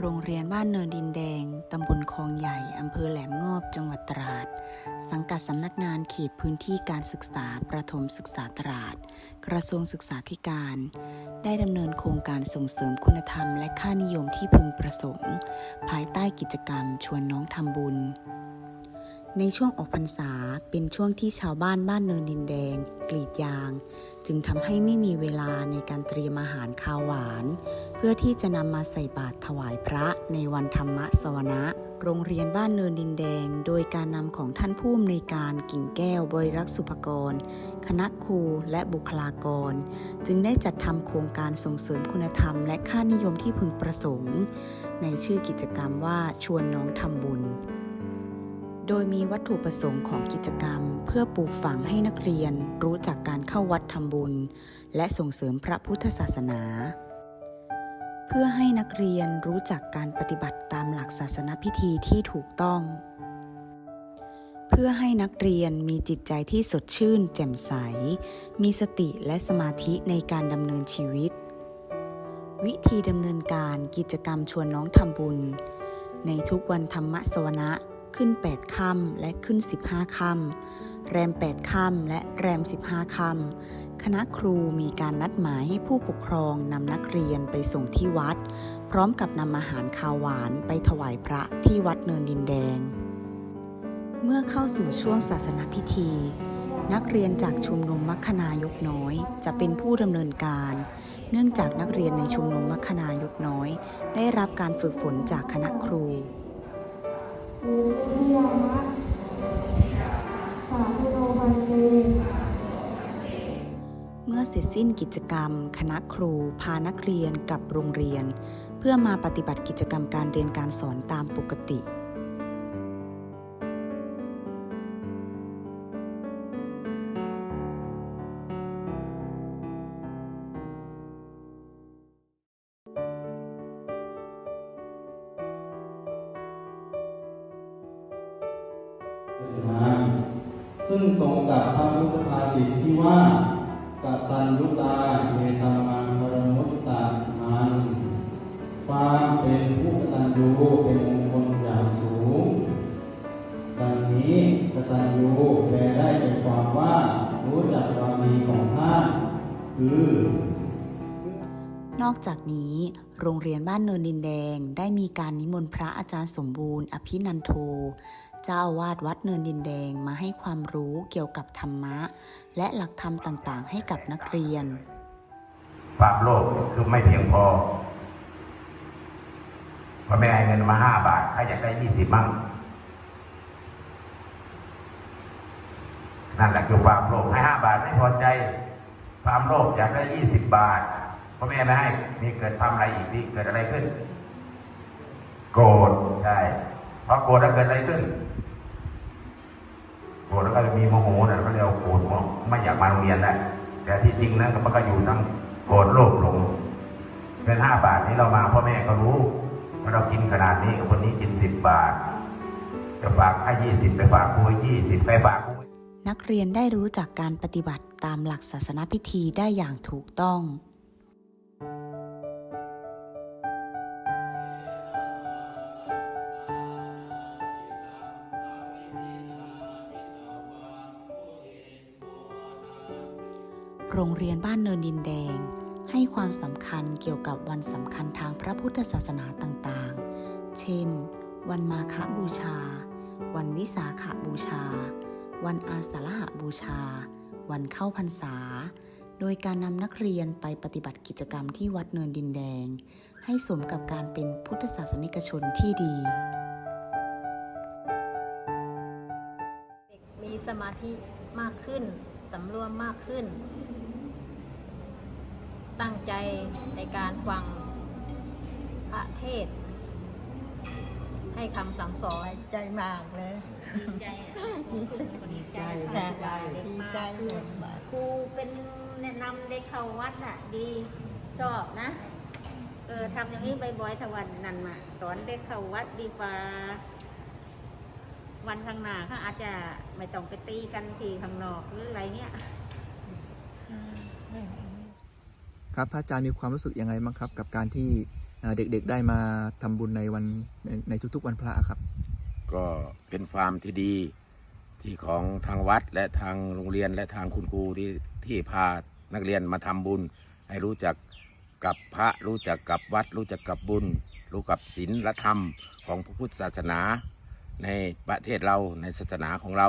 โรงเรียนบ้านเนินดินแดง ตำบลคลองใหญ่ อำเภอแหลมงอบ จังหวัดตราด สังกัดสำนักงานเขตพื้นที่การศึกษาประถมศึกษาตราด กระทรวงศึกษาธิการ ได้ดำเนินโครงการส่งเสริมคุณธรรมและค่านิยมที่พึงประสงค์ ภายใต้กิจกรรมชวนน้องทำบุญในช่วงออกพรรษาเป็นช่วงที่ชาวบ้านบ้านเนินดินแดง กรีดยาง จึงทำให้ไม่มีเวลาในการเตรียมอาหารคาวหวาน พื่อที่จะนำมาใส่บาตรถวายพระในวันธรรมสวนะ โรงเรียนบ้านเนินดินแดง โดยการนำของท่านผู้อำนวยการกิ่งแก้วบริรักษ์สุภกร คณะครูและบุคลากร จึงได้จัดทำโครงการส่งเสริมคุณธรรม และค่านิยมที่พึงประสงค์ ในชื่อกิจกรรมว่าชวนน้องทำบุญโดยมีวัตถุประสงค์ของกิจกรรม เพื่อปลูกฝังให้นักเรียนรู้จักการเข้าวัดทำบุญ และส่งเสริมพระพุทธศาสนา พื่อให้นักเรียนรู้จักการปฏิบัติตามหลักศาสนพิธีที่ถูกต้อง เพื่อให้นักเรียนมีจิตใจที่สดชื่น แจ่มใส มีสติและสมาธิในการดำเนินชีวิต วิธีดำเนินการกิจกรรมชวนน้องทำบุญ ในทุกวันธรรมสวนะขึ้น 8 ค่ำและขึ้น 15 ค่ำแรม 8 ค่ำและแรม 15 ค่ำ คณะครูมีการนัดหมายให้ผู้ปกครองนำนักเรียนไปส่งที่วัด พร้อมกับนำอาหารคาวหวานไปถวายพระที่วัดเนินดินแดง เมื่อเข้าสู่ช่วงศาสนาพิธี นักเรียนจากชุมนุมมัคคณายกน้อย จะเป็นผู้ดำเนินการ เนื่องจากนักเรียนในชุมนุมมัคคณายกน้อย ได้รับการฝึกฝนจากคณะครู อเสร็จสิ้นกิจกรรม คณะครู พานักเรียนกับโรงเรียน เพื่อมาปฏิบัติกิจกรรมการเรียนการสอนตามปกติซึ่งตรงกับพระพุทธภาษิตที่ว่า กตัญญูตาเมตามังปรมุตตามันความเป็นผู้กตัญญูเป็นมงคลอย่างสูง ดังนี้กตัญญูแปลได้ใจความว่ารู้จักความดีของท่านคือนอกจากนี้ โรงเรียนบ้านเนินดินแดงได้มีการนิมนต์พระอาจารย์สมบูรณ์ อภินันโท เจ้าอาวาสวัดเนินดินแดงมาให้ความรู้เกี่ยวกับธรรมะ และหลักธรรมต่างๆ ให้กับนักเรียน ความโลภคือไม่เพียงพอพอแม่ให้เงินมาห้าบาทใครอยากได้ยี่สิบมั่งนั่นแหละคือความโลภให้ห้าบาทไม่พอใจ ความโลภอยากได้ยี่สิบบาทพ่อแม่ไม่ให้นี่เกิดทำอะไรอีกนี่เกิดอะไรขึ้น โกรธใช่ เพราะโกรธแล้วเกิดอะไรขึ้นโกรธแล้วก็มีโมโหนะก็เรียกว่าโกรธไม่อยากมาโรงเรียนแล้วแต่ที่จริงนั้นมันก็อยู่ทั้งโกรธโลภหลงเงินห้าบาทนี้เรามาพ่อแม่ก็รู้ว่าเรากินขนาดนี้คนนี้กินสิบบาทจะฝากให้ยี่สิบไปฝากครูยี่สิบไปฝากครูนักเรียนได้รู้จักการปฏิบัติตามหลักศาสนพิธีได้อย่างถูกต้อง โรงเรียนบ้านเนินดินแดง ให้ความสำคัญเกี่ยวกับวันสำคัญทางพระพุทธศาสนาต่างๆ เช่น วันมาฆบูชา วันวิสาขบูชา วันอาสาฬหบูชา วันเข้าพรรษา โดยการนำนักเรียนไปปฏิบัติกิจกรรมที่วัดเนินดินแดง ให้สมกับการเป็นพุทธศาสนิกชนที่ดีเด็กมีสมาธิมากขึ้น สำรวมมากขึ้น ตั้งใจในการฟังพระเทศน์ให้คำสั่งสอนใจมากเลยดีใจดีใจดีใจเห็นมาครูเป็นแนะนำเด็กเข้าวัดอะ ดีชอบนะ เออทำอย่างนี้บ่อยๆทวันนั่นมาสอนเด็กเข้าวัดดีกว่าวันข้างหน้าเขาอาจจะไม่ต้องไปตีกันที่ข้างนอกหรืออะไรเงี้ย ครับพระอาจารย์มีความรู้สึกยังไงบ้างครับ กับการที่อ่าเด็กๆได้มาทำบุญในวันในในทุกๆวันพระครับ ก็เป็นฟาร์มที่ดีที่ของทางวัดและทางโรงเรียนและทางคุณครูที่ที่พานักเรียนมาทำบุญ ให้รู้จักกับพระรู้จักกับวัด รู้จักกับบุญ รู้กับศีลและธรรมของพระพุทธศาสนา ในประเทศเราในศาสนาของเรา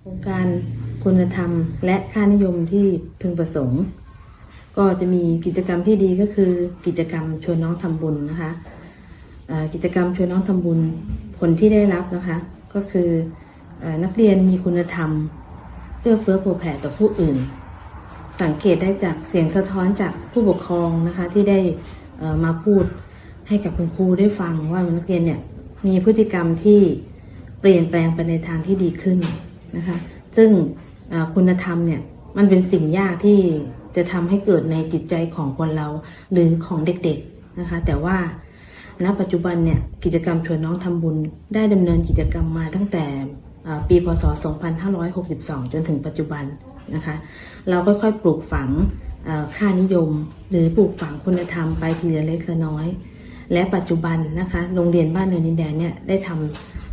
โครงการคุณธรรมและค่านิยมที่พึงประสงค์ ก็จะมีกิจกรรมที่ดีก็คือกิจกรรมชวนน้องทำบุญนะคะกิจกรรมชวนน้องทำบุญผลที่ได้รับนะคะ ก็คืออนักเรียนมีคุณธรรมเอื้อเฟื้อเผื่อแผ่ต่อผู้อื่น สังเกตได้จากเสียงสะท้อนจากผู้ปกครองนะคะที่ได้มาพูดให้กับคุณครูได้ฟังว่านักเรียนเนี่ยมีพฤติกรรมที่เปลี่ยนแปลงไปในทางที่ดีขึ้นนะคะ ซึ่งคุณธรรมเนี่ยมันเป็นสิ่งยากที่ จะทำให้เกิดในจิตใจของคนเราหรือของเด็กๆนะคะ แต่ว่าณปัจจุบันเนี่ยกิจกรรมชวนน้องทำบุญ ได้ดำเนินกิจกรรมมาตั้งแต่ปีพศ 2562 จนถึงปัจจุบันนะคะ เราค่อยๆปลูกฝังค่านิยม หรือปลูกฝังคุณธรรมไปทีละเล็กละน้อย และปัจจุบันนะคะโรงเรียนบ้านเนินดินแดงเนี่ยได้ท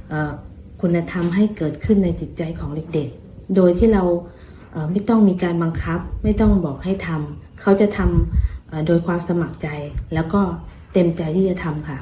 ำคุณธรรมให้เกิดขึ้นในจิตใจของเด็กๆ โดยที่เรา ไม่ต้องมีการบังคับ ไม่ต้องบอกให้ทำเขาจะทำโดยความสมัครใจ แล้วก็เต็มใจที่จะทำค่ะ